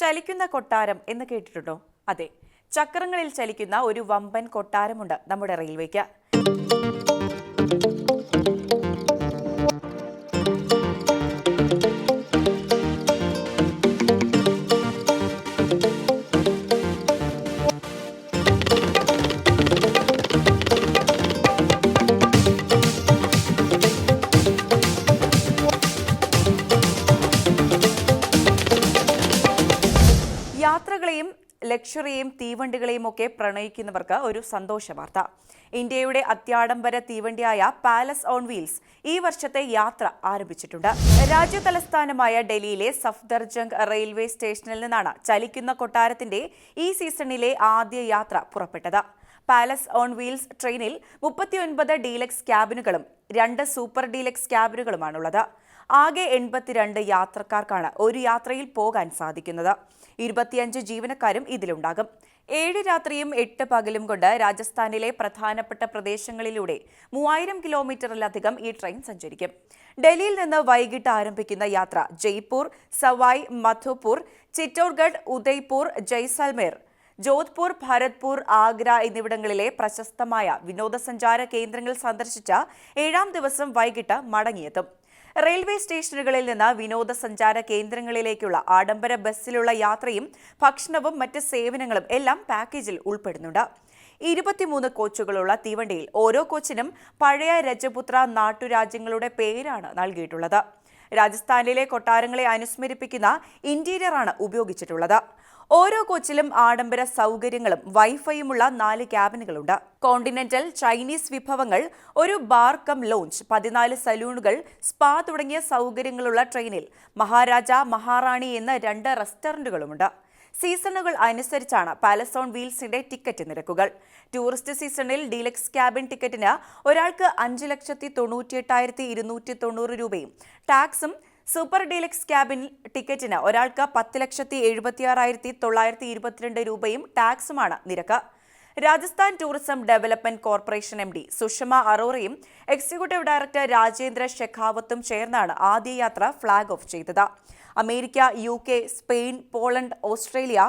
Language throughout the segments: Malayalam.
ചലിക്കുന്ന കൊട്ടാരം എന്ന് കേട്ടിട്ടുണ്ടോ? അതെ ചക്രങ്ങളിൽ ചലിക്കുന്ന ഒരു വമ്പൻ കൊട്ടാരമുണ്ട് നമ്മുടെ റെയിൽവേക്ക്. ലക്ഷറിയെയും തീവണ്ടികളെയും ഒക്കെ പ്രണയിക്കുന്നവർക്ക് ഒരു സന്തോഷ വാർത്ത. ഇന്ത്യയുടെ അത്യാഡംബര തീവണ്ടിയായ പാലസ് ഓൺ വീൽസ് ഈ വർഷത്തെ യാത്ര ആരംഭിച്ചിട്ടുണ്ട്. രാജ്യ തലസ്ഥാനമായ ഡൽഹിയിലെ സഫ്ദർജംഗ് റെയിൽവേ സ്റ്റേഷനിൽ നിന്നാണ് ചലിക്കുന്ന കൊട്ടാരത്തിന്റെ ഈ സീസണിലെ ആദ്യ യാത്ര പുറപ്പെട്ടത്. പാലസ് ഓൺ വീൽസ് ട്രെയിനിൽ മുപ്പത്തിയൊൻപത് ഡീലക്സ് ക്യാബിനുകളും രണ്ട് സൂപ്പർ ഡീലക്സ് ക്യാബിനുകളുമാണുള്ളത്. ആകെ എൺപത്തിരണ്ട് യാത്രക്കാർക്കാണ് ഒരു യാത്രയിൽ പോകാൻ സാധിക്കുന്നത്. ഇരുപത്തിയഞ്ച് ജീവനക്കാരും ഇതിലുണ്ടാകും. ഏഴ് രാത്രിയും എട്ട് പകലും കൊണ്ട് രാജസ്ഥാനിലെ പ്രധാനപ്പെട്ട പ്രദേശങ്ങളിലൂടെ മൂവായിരം കിലോമീറ്ററിലധികം ഈ ട്രെയിൻ സഞ്ചരിക്കും. ഡൽഹിയിൽ നിന്ന് വൈകിട്ട് ആരംഭിക്കുന്ന യാത്ര ജയ്പൂർ സവായ് മധുപൂർ ചിറ്റോർഗഡ് ഉദയ്പൂർ ജയ്സൽമേർ ജോധ്പൂർ ഭരത്പൂർ ആഗ്ര എന്നിവിടങ്ങളിലെ പ്രശസ്തമായ വിനോദസഞ്ചാര കേന്ദ്രങ്ങൾ സന്ദർശിച്ച ഏഴാം ദിവസം വൈകിട്ട് മടങ്ങിയെത്തും. റെയിൽവേ സ്റ്റേഷനുകളിൽ നിന്ന് വിനോദസഞ്ചാര കേന്ദ്രങ്ങളിലേക്കുള്ള ആഡംബര ബസ്സിലുള്ള യാത്രയും ഭക്ഷണവും മറ്റ് സേവനങ്ങളും എല്ലാം പാക്കേജിൽ ഉൾപ്പെടുന്നുണ്ട്. ഇരുപത്തിമൂന്ന് കോച്ചുകളുള്ള തീവണ്ടിയിൽ ഓരോ കോച്ചിനും പഴയ രജപുത്ര നാട്ടുരാജ്യങ്ങളുടെ പേരാണ് നൽകിയിട്ടുള്ളത്. രാജസ്ഥാനിലെ കൊട്ടാരങ്ങളെ അനുസ്മരിപ്പിക്കുന്ന ഇന്റീരിയറാണ് ഉപയോഗിച്ചിട്ടുള്ളത്. ഓരോ കോച്ചിലും ആഡംബര സൗകര്യങ്ങളും വൈഫൈയുമുള്ള നാല് ക്യാബിനുകളുണ്ട്. കോണ്ടിനെന്റൽ ചൈനീസ് വിഭവങ്ങൾ ഒരു ബാർ കം ലോഞ്ച് പതിനാല് സലൂണുകൾ സ്പാ തുടങ്ങിയ സൗകര്യങ്ങളുള്ള ട്രെയിനിൽ മഹാരാജ മഹാറാണി എന്ന രണ്ട് റെസ്റ്റോറന്റുകളുമുണ്ട്. സീസണുകൾ അനുസരിച്ചാണ് പാലസോൺ വീൽസിന്റെ ടിക്കറ്റ് നിരക്കുകൾ. ടൂറിസ്റ്റ് സീസണിൽ ഡീലക്സ് ക്യാബിൻ ടിക്കറ്റിന് ഒരാൾക്ക് അഞ്ച് ലക്ഷത്തി തൊണ്ണൂറ്റിയെട്ടായിരത്തി ഇരുന്നൂറ്റി തൊണ്ണൂറ് രൂപയും ടാക്സും സൂപ്പർ ഡീലക്സ് ക്യാബിൻ ടിക്കറ്റിന് ഒരാൾക്ക് പത്ത് ലക്ഷത്തി എഴുപത്തിയാറായിരത്തി തൊള്ളായിരത്തി ഇരുപത്തിരണ്ട് രൂപയും ടാക്സുമാണ് നിരക്ക്. Rajasthan tourism development corporation M D Sushama അറോറയും executive director Rajendra ഷെഖാവത്തും ചേർന്നാണ് ആദ്യ യാത്ര ഫ്ളാഗ് ഓഫ് ചെയ്തത്. America U K Spain Poland Australia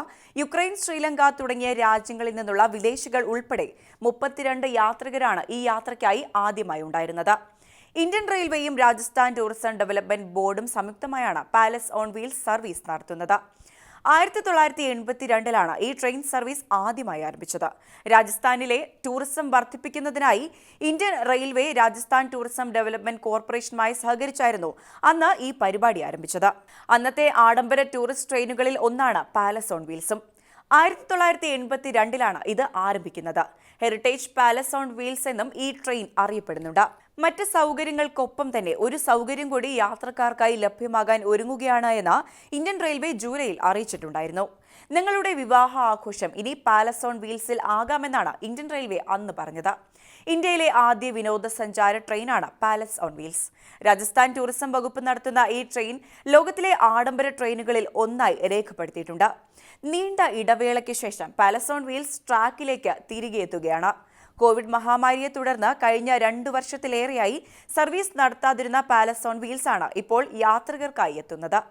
Ukraine Sri Lanka തുടങ്ങിയ രാജ്യങ്ങളിൽ നിന്നുള്ള വിദേശികൾ ഉൾപ്പെടെ മുപ്പത്തിരണ്ട് യാത്രികരാണ് ഈ യാത്രയ്ക്കായി ആദ്യമായി ഉണ്ടായിരുന്നത് ഇന്ത്യൻ റെയിൽവേയും രാജസ്ഥാൻ ടൂറിസം ഡെവലപ്മെന്റ് ബോർഡും സംയുക്തമായാണ് പാലസ് ഓൺ വീൽസ് സർവീസ് നടത്തുന്നത്. ആയിരത്തി തൊള്ളായിരത്തി എൺപത്തിരണ്ടിലാണ് ഈ ട്രെയിൻ സർവീസ് ആദ്യമായി ആരംഭിച്ചത്. രാജസ്ഥാനിലെ ടൂറിസം വർദ്ധിപ്പിക്കുന്നതിനായി Indian railway Rajasthan tourism development കോർപ്പറേഷനുമായി സഹകരിച്ചായിരുന്നു അന്ന് ഈ പരിപാടി ആരംഭിച്ചത്. അന്നത്തെ ആഡംബര ടൂറിസ്റ്റ് ട്രെയിനുകളിൽ ഒന്നാണ് പാലസ് ഓൺ വീൽസും. ആയിരത്തി തൊള്ളായിരത്തി എൺപത്തി രണ്ടിലാണ് ഇത് ആരംഭിക്കുന്നത്. ഹെറിറ്റേജ് പാലസ് ഓൺ വീൽസ് എന്നും ഈ ട്രെയിൻ അറിയപ്പെടുന്നുണ്ട്. മറ്റ് സൗകര്യങ്ങൾക്കൊപ്പം തന്നെ ഒരു സൗകര്യം കൂടി യാത്രക്കാർക്കായി ലഭ്യമാകാൻ ഒരുങ്ങുകയാണ് എന്ന് ഇന്ത്യൻ റെയിൽവേ ജൂലൈയിൽ അറിയിച്ചിട്ടുണ്ടായിരുന്നു. നിങ്ങളുടെ വിവാഹ ആഘോഷം ഇനി പാലസ് ഓൺ വീൽസിൽ ആകാമെന്നാണ് ഇന്ത്യൻ റെയിൽവേ അന്ന് പറഞ്ഞത്. ഇന്ത്യയിലെ ആദ്യ വിനോദസഞ്ചാര ട്രെയിനാണ് palace on wheels. Rajasthan tourism വകുപ്പ് നടത്തുന്ന ഈ ട്രെയിൻ ലോകത്തിലെ ആഡംബര ട്രെയിനുകളിൽ ഒന്നായി രേഖപ്പെടുത്തിയിട്ടുണ്ട്. നീണ്ട ഇടവേളയ്ക്ക് ശേഷം പാലസ് ഓൺ വീൽസ് ട്രാക്കിലേക്ക് തിരികെ എത്തുകയാണ് കോവിഡ് മഹാമാരിയെ തുടർന്ന് കഴിഞ്ഞ രണ്ടു വർഷത്തിലേറെയായി സർവീസ് നടത്താതിരുന്ന പാലസ് ഓൺ വീൽസാണ് ഇപ്പോൾ യാത്രികർക്കായി എത്തുന്നത്.